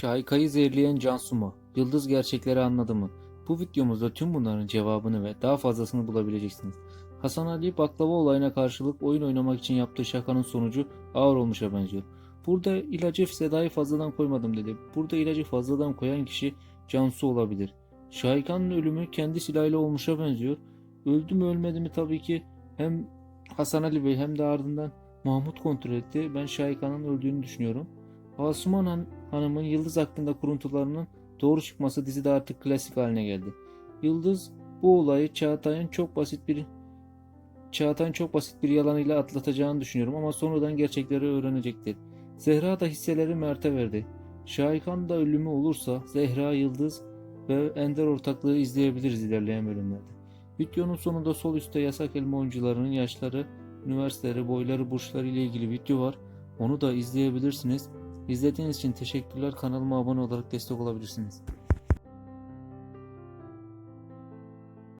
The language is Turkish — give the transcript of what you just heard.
Şahika'yı zehirleyen Cansu mu? Yıldız gerçekleri anladı mı? Bu videomuzda tüm bunların cevabını ve daha fazlasını bulabileceksiniz. Hasan Ali baklava olayına karşılık oyun oynamak için yaptığı şakanın sonucu ağır olmuşa benziyor. Burada ilacı Seda'yı fazladan koymadım dedi. Burada ilacı fazladan koyan kişi Cansu olabilir. Şahika'nın ölümü kendi silahıyla olmuşa benziyor. Öldü mü ölmedi mi tabii ki hem Hasan Ali Bey hem de ardından Mahmut kontrol etti. Ben Şahika'nın öldüğünü düşünüyorum. Asuman Han- Hanım'ın Yıldız hakkında kuruntularının doğru çıkması dizide artık klasik haline geldi. Yıldız bu olayı Çağatay'ın çok basit bir Çağatay'ın çok basit bir yalanıyla atlatacağını düşünüyorum ama sonradan gerçekleri öğrenecektir. Zehra da hisseleri Mert'e verdi. Şahikan da ölümü olursa Zehra, Yıldız ve Ender ortaklığı izleyebiliriz ilerleyen bölümlerde. Videonun sonunda sol üstte yasak elma oyuncularının yaşları, üniversiteleri, boyları, burçları ile ilgili video var. Onu da izleyebilirsiniz. İzlediğiniz için teşekkürler. Kanalıma abone olarak destek olabilirsiniz.